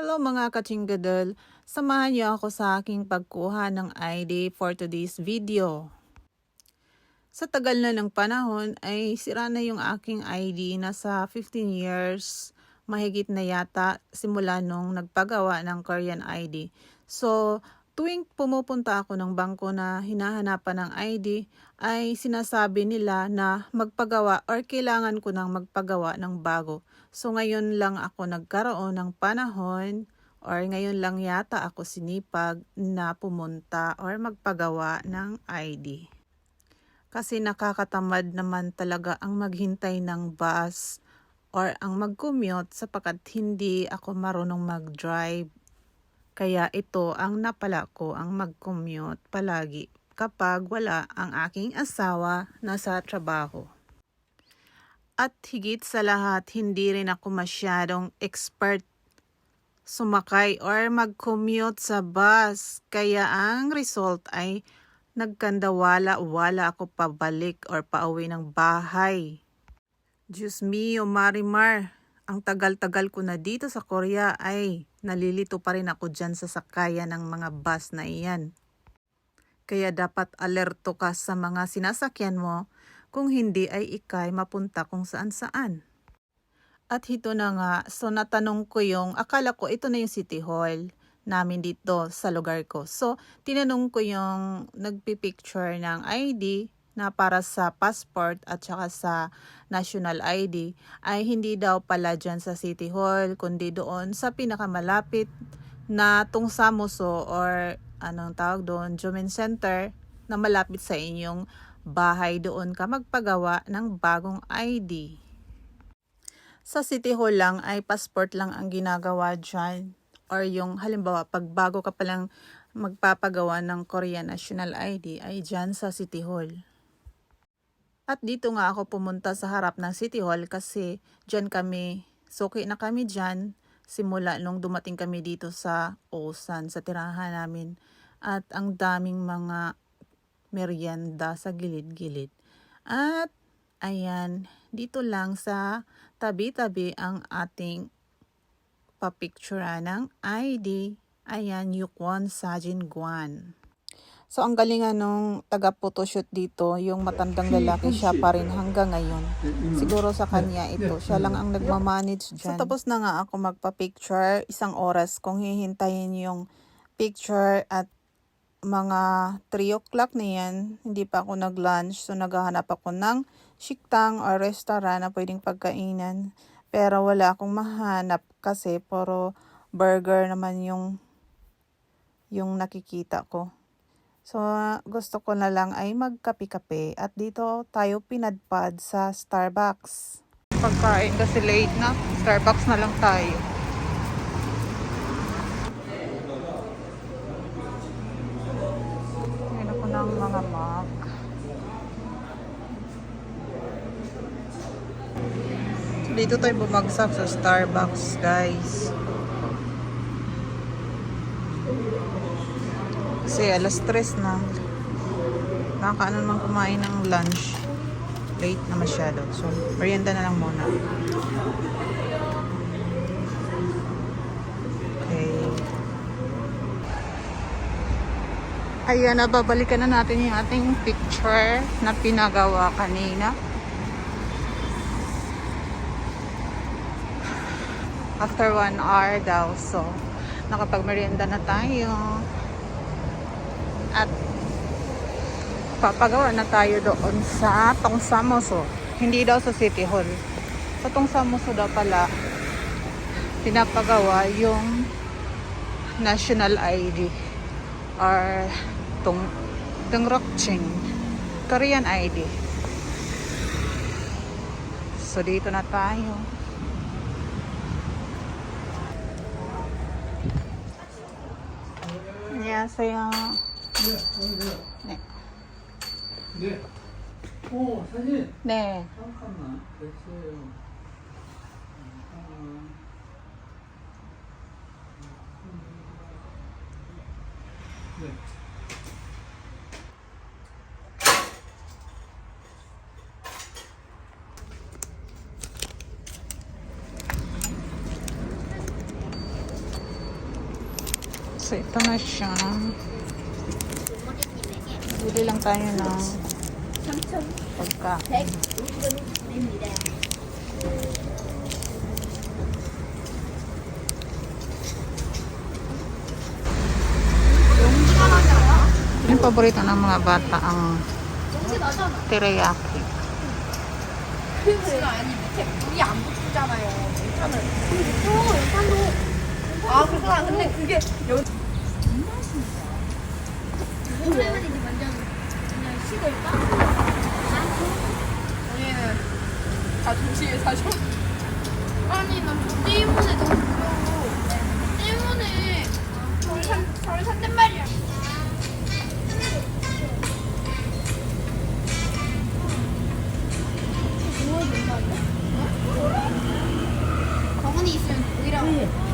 Hello mga kachinggadal, samahan niyo ako sa aking pagkuha ng ID for today's video. Sa tagal na ng panahon ay sira na yung aking ID nasa 15 years mahigit na yata simula nung nagpagawa ng Korean ID. So tuwing pumupunta ako ng bangko na hinahanapan ng ID ay sinasabi nila na magpagawa or kailangan ko nang magpagawa ng bago. So ngayon lang ako nagkaroon ng panahon or ngayon lang yata ako sinipag na pumunta or magpagawa ng ID. Kasi nakakatamad naman talaga ang maghintay ng bus or ang mag-commute sapagkat hindi ako marunong mag-drive. Kaya ito ang napala ko ang mag-commute palagi kapag wala ang aking asawa na sa trabaho. At higit sa lahat, hindi rin ako masyadong expert sumakay or mag-commute sa bus. Kaya ang result ay nagkandawala-wala ako pabalik or pauwi ng bahay. Diyos mio, Marimar, ang tagal-tagal ko na dito sa Korea ay nalilito pa rin ako dyan sa sakayan ng mga bus na iyan. Kaya dapat alerto ka sa mga sinasakyan mo kung hindi ay ikay mapunta kung saan saan. At ito na nga, so natanong ko yung, akala ko ito na yung City Hall namin dito sa lugar ko. So, tinanong ko yung nagpipicture ng ID na para sa passport at saka sa national ID ay hindi daw pala dyan sa City Hall kundi doon sa pinakamalapit na Tungsamuso or anong tawag doon, Jumen Center na malapit sa inyong bahay doon ka magpagawa ng bagong ID. Sa City Hall lang ay passport lang ang ginagawa dyan or yung halimbawa pag bago ka palang magpapagawa ng Korean National ID ay dyan sa City Hall. At dito nga ako pumunta sa harap ng City Hall kasi dyan kami, suki na kami dyan simula nung dumating kami dito sa Osan, sa tirahan namin. At ang daming mga merienda sa gilid-gilid. At ayan, dito lang sa tabi-tabi ang ating papicture ng ID. Ayan, Yukwon Sajin Guan. So, ang galingan nung taga-photoshoot dito, yung matandang lalaki siya pa rin hanggang ngayon. Siguro sa kanya ito. Siya lang ang nagmamanage dyan. So, tapos na nga ako magpa-picture. Isang oras kung hihintayin yung picture at mga 3 o'clock na yan. Hindi pa ako nag-lunch. So, naghahanap ako ng shiktang or restaurant na pwedeng pagkainan. Pero wala akong mahanap kasi puro burger naman yung yung nakikita ko. So, gusto ko na lang ay magkape-kape at dito tayo pinadpad sa Starbucks. Pagkain kasi late na, Starbucks na lang tayo. Ngayon ako ng mga mug. Dito tayo bumagsak sa Starbucks, guys. Kasi alas tres na. Nakakaano naman kumain ng lunch. Late na masyado. So, merienda na lang muna. Okay. Ayan, nababalikan na natin yung ating picture na pinagawa kanina. After one hour daw. So, nakapag-merienda na tayo At papagawa na tayo doon sa Tongsamoso. Hindi daw sa City Hall. Sa Tongsamoso daw pala pinapagawa yung national ID or Tung Tungrokching Korean ID. So dito na tayo. 안녕하세요. 네. 네. 오, 사진. 네. 잠깐만. 됐어요. 잠깐만. 네. So, ito na siya. Bili lang tayo ng pagkain. Yung paborito ng mga bata ang teriyaki. 물이 안 붙잖아요. 괜찮아요. 그렇죠. 일단도. 아, 그렇구나. 근데 그게 여기.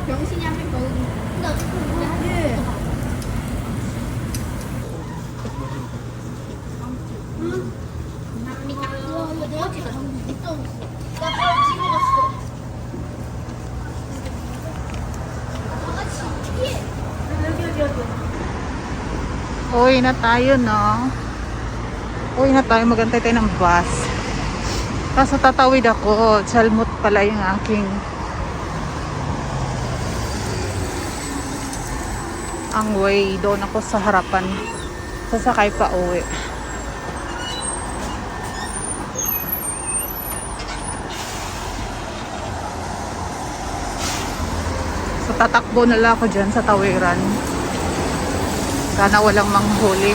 병신이 한명 먹으면 근데 어차피 우리 한명 감사합니다. 우와, 이거 내가 진짜 못 떠먹었어. 나 바로 집어갔어. 아가씨, 피해. 여기, 여기, 여기. Uwi na tayo, no? Uwi na tayo. Magantay tayo ng bus. Kaso tatawid ako. Salmot pala yung aking ang way. Doon ako sa harapan. Sasakay pa uwi. So tatakbo na lang ako dyan sa tawiran. Sana walang manghuli.